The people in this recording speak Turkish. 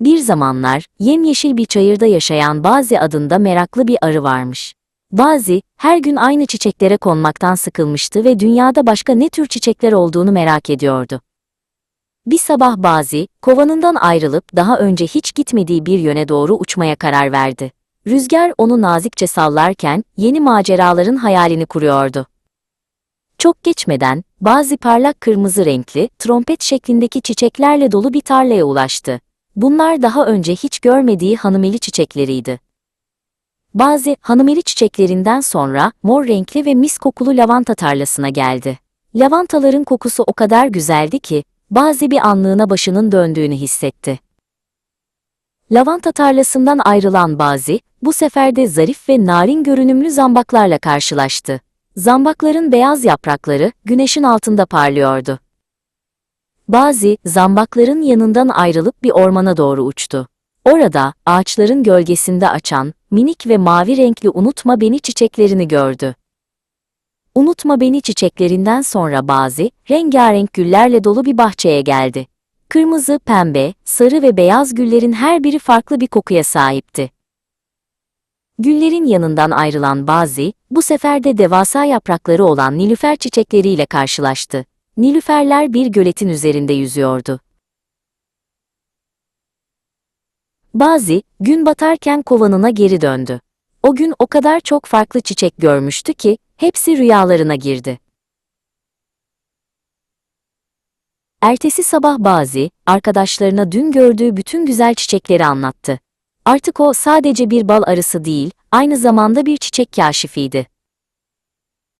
Bir zamanlar, yemyeşil bir çayırda yaşayan Bazi adında meraklı bir arı varmış. Bazi, her gün aynı çiçeklere konmaktan sıkılmıştı ve dünyada başka ne tür çiçekler olduğunu merak ediyordu. Bir sabah Bazi, kovanından ayrılıp daha önce hiç gitmediği bir yöne doğru uçmaya karar verdi. Rüzgar onu nazikçe sallarken yeni maceraların hayalini kuruyordu. Çok geçmeden, bazı parlak kırmızı renkli, trompet şeklindeki çiçeklerle dolu bir tarlaya ulaştı. Bunlar daha önce hiç görmediği hanımeli çiçekleriydi. Bazı hanımeli çiçeklerinden sonra mor renkli ve mis kokulu lavanta tarlasına geldi. Lavantaların kokusu o kadar güzeldi ki, bazı bir anlığına başının döndüğünü hissetti. Lavanta tarlasından ayrılan Bazi, bu sefer de zarif ve narin görünümlü zambaklarla karşılaştı. Zambakların beyaz yaprakları güneşin altında parlıyordu. Bazi, zambakların yanından ayrılıp bir ormana doğru uçtu. Orada, ağaçların gölgesinde açan, minik ve mavi renkli unutma beni çiçeklerini gördü. Unutma beni çiçeklerinden sonra Bazi, rengarenk güllerle dolu bir bahçeye geldi. Kırmızı, pembe, sarı ve beyaz güllerin her biri farklı bir kokuya sahipti. Güllerin yanından ayrılan Bazi, bu sefer de devasa yaprakları olan nilüfer çiçekleriyle karşılaştı. Nilüferler bir göletin üzerinde yüzüyordu. Bazi, gün batarken kovanına geri döndü. O gün o kadar çok farklı çiçek görmüştü ki, hepsi rüyalarına girdi. Ertesi sabah Bazi, arkadaşlarına dün gördüğü bütün güzel çiçekleri anlattı. Artık o sadece bir bal arısı değil, aynı zamanda bir çiçek kaşifiydi.